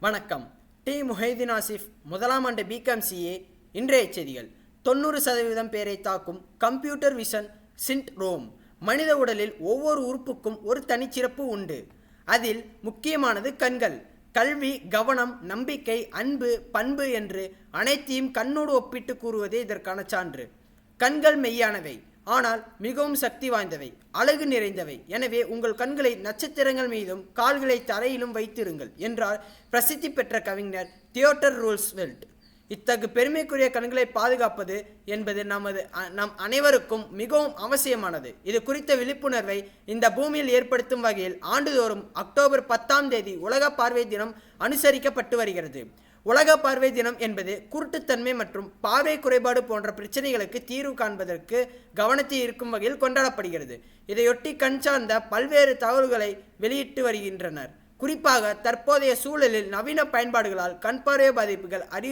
வணக்கம். டி. முஹைதீன் ஆசிஃப் முதலாம் ஆண்டு பிகாம் சிஏ இன்றைய செய்திகள். தொண்ணூறு சதவீதம் பேரை தாக்கும் கம்ப்யூட்டர் விஷன் சிண்ட்ரோம் மனித உடலில் ஒவ்வொரு உறுப்புக்கும் ஒரு தனிச்சிறப்பு உண்டு. அதில் முக்கியமானது கண்கள். கல்வி கவனம் நம்பிக்கை அன்பு பண்பு என்று அனைத்தையும் கண்ணோடு ஒப்பிட்டு கூறுவதே இதற்கான சான்று. கண்கள் மெய்யானவை. ஆனால் மிகவும் சக்தி வாய்ந்தவை அழகு நிறைந்தவை. எனவே உங்கள் கண்களை நட்சத்திரங்கள் மீதும் கால்களை தரையிலும் வைத்திருங்கள் என்றார் பிரசித்தி பெற்ற கவிஞர் தியோட்டர் ரூல்ஸ்வெல்ட் இத்தகு பெருமைக்குரிய கண்களை பாதுகாப்பது என்பது நமது அ- நம் அனைவருக்கும் மிகவும் அவசியமானது. இது குறித்த விழிப்புணர்வை இந்த பூமியில் ஏற்படுத்தும் வகையில் ஆண்டுதோறும் அக்டோபர் பத்தாம் தேதி உலக பார்வை தினம் அனுசரிக்கப்பட்டு வருகிறது. உலக பார்வை தினம் என்பது குருட்டுத்தன்மை மற்றும் பார்வை குறைபாடு போன்ற பிரச்சனைகளுக்கு தீர்வு காண்பதற்கு கவனத்தை இருக்கும் வகையில் கொண்டாடப்படுகிறது. இதையொட்டி கண் சார்ந்த பல்வேறு தகவல்களை வெளியிட்டு வருகின்றனர். குறிப்பாக தற்போதைய சூழலில் நவீன பயன்பாடுகளால் கண் பார்வை பாதிப்புகள் அறி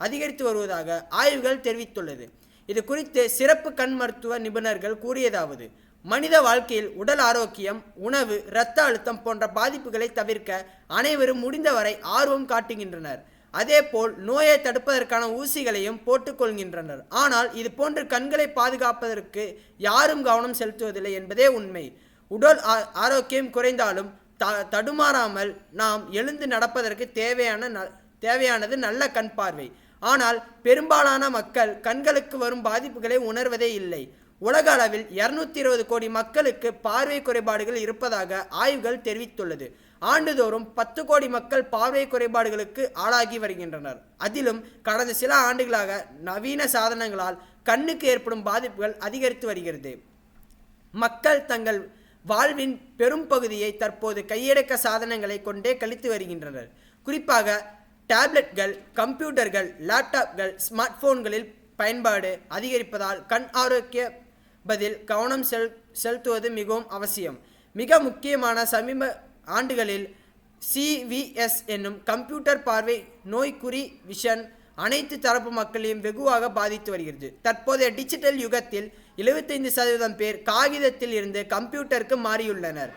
அதிகரித்து வருவதாக ஆய்வுகள் தெரிவித்துள்ளது. இது குறித்து சிறப்பு கண் மருத்துவ நிபுணர்கள் கூறியதாவது மனித வாழ்க்கையில் உடல் ஆரோக்கியம் உணவு இரத்த அழுத்தம் போன்ற பாதிப்புகளை தவிர்க்க அனைவரும் முடிந்தவரை ஆர்வம் காட்டுகின்றனர். அதேபோல் நோயை தடுப்பதற்கான ஊசிகளையும் போட்டுக்கொள்கின்றனர். ஆனால் இது போன்று கண்களை பாதுகாப்பதற்கு யாரும் கவனம் செலுத்துவதில்லை என்பதே உண்மை. உடல் ஆ- ஆரோக்கியம் குறைந்தாலும் த தடுமாறாமல் நாம் எழுந்து நடப்பதற்கு தேவையான ந- தேவையானது நல்ல கண் பார்வை. ஆனால் பெரும்பாலான மக்கள் கண்களுக்கு வரும் பாதிப்புகளை உணர்வதே இல்லை. உலக அளவில் இருநூத்தி இருபது கோடி மக்களுக்கு பார்வை குறைபாடுகள் இருப்பதாக ஆய்வுகள் தெரிவித்துள்ளது. ஆண்டுதோறும் பத்து கோடி மக்கள் பார்வை குறைபாடுகளுக்கு ஆளாகி வருகின்றனர். அதிலும் கடந்த சில ஆண்டுகளாக நவீன சாதனங்களால் கண்ணுக்கு ஏற்படும் பாதிப்புகள் அதிகரித்து வருகிறது. மக்கள் தங்கள் வாழ்வின் பெரும் பகுதியை தற்போது கையடக்க சாதனங்களை கொண்டே கழித்து வருகின்றனர். குறிப்பாக டேப்லெட்கள் கம்ப்யூட்டர்கள் லேப்டாப்கள் ஸ்மார்ட் போன்களில் பயன்பாடு அதிகரிப்பதால் கண் ஆரோக்கிய பதில் கவனம் செல் செலுத்துவது மிகவும் அவசியம். மிக முக்கியமான சமீப ஆண்டுகளில் சிவிஎஸ் என்னும் கம்ப்யூட்டர் பார்வை நோய்க்குறி விஷன் அனைத்து தரப்பு மக்களையும் வெகுவாக பாதித்து வருகிறது. தற்போதைய டிஜிட்டல் யுகத்தில் 75% சதவீதம் பேர் காகிதத்தில் இருந்து கம்ப்யூட்டருக்கு மாறியுள்ளனர்.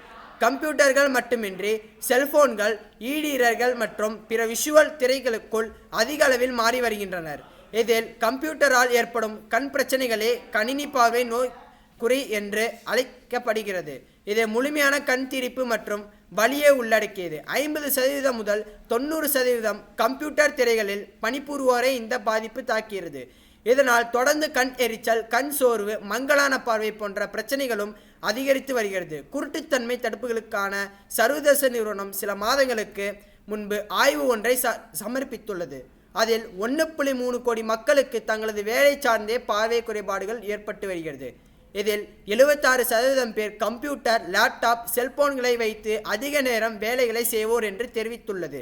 கம்ப்யூட்டர்கள் மட்டுமின்றி செல்போன்கள் ஈடீரர்கள் மற்றும் பிற விஷுவல் திரைகளுக்குள் அதிக அளவில் மாறி வருகின்றனர். இதில் கம்ப்யூட்டரால் ஏற்படும் கண் பிரச்சனைகளே கணினி பார்வை நோய் குறி என்று அழைக்கப்படுகிறது. இது முழுமையான கண் திரிப்பு மற்றும் வலியை உள்ளடக்கியது. ஐம்பது சதவீதம் முதல் தொண்ணூறு சதவீதம் கம்ப்யூட்டர் திரைகளில் பணிபுரிவோரை இந்த பாதிப்பு தாக்கியது. இதனால் தொடர்ந்து கண் எரிச்சல் கண் சோர்வு மங்கலான பார்வை போன்ற பிரச்சனைகளும் அதிகரித்து வருகிறது. குருட்டுத்தன்மை தடுப்புகளுக்கான சர்வதேச நிறுவனம் சில மாதங்களுக்கு முன்பு ஆய்வு ஒன்றை ச சமர்ப்பித்துள்ளது. அதில் ஒன்று புள்ளி மூணு கோடி மக்களுக்கு தங்களது வேலை சார்ந்தே பார்வை குறைபாடுகள் ஏற்பட்டு வருகிறது. இதில் எழுபத்தாறு சதவீதம் பேர் கம்ப்யூட்டர் லேப்டாப் செல்போன்களை வைத்து அதிக நேரம் வேலைகளை செய்வோர் என்று தெரிவித்துள்ளது.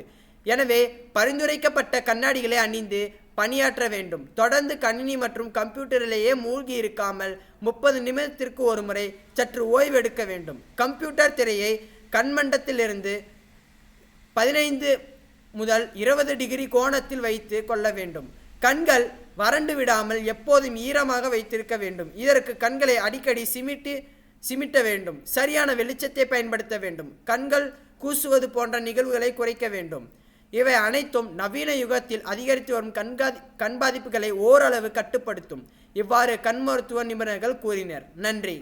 எனவே பரிந்துரைக்கப்பட்ட கண்ணாடிகளை அணிந்து பணியாற்ற வேண்டும். தொடர்ந்து கணினி மற்றும் கம்ப்யூட்டரிலேயே மூழ்கி இருக்காமல் முப்பது நிமிடத்திற்கு ஒரு முறை சற்று ஓய்வெடுக்க வேண்டும். கம்ப்யூட்டர் திரையை கண்மண்டத்திலிருந்து பதினைந்து முதல் இருபது டிகிரி கோணத்தில் வைத்து கொள்ள வேண்டும். கண்கள் வறண்டு விடாமல் எப்போதும் ஈரமாக வைத்திருக்க வேண்டும். இதற்கு கண்களை அடிக்கடி சிமிட்டி சிமிட்ட வேண்டும். சரியான வெளிச்சத்தை பயன்படுத்த வேண்டும். கண்கள் கூசுவது போன்ற நிகழ்வுகளை குறைக்க வேண்டும். இவை அனைத்தும் நவீன யுகத்தில் அதிகரித்து வரும் கண்காதி கண் பாதிப்புகளை ஓரளவு கட்டுப்படுத்தும். இவ்வாறு கண் மருத்துவ நிபுணர்கள் கூறினர். நன்றி.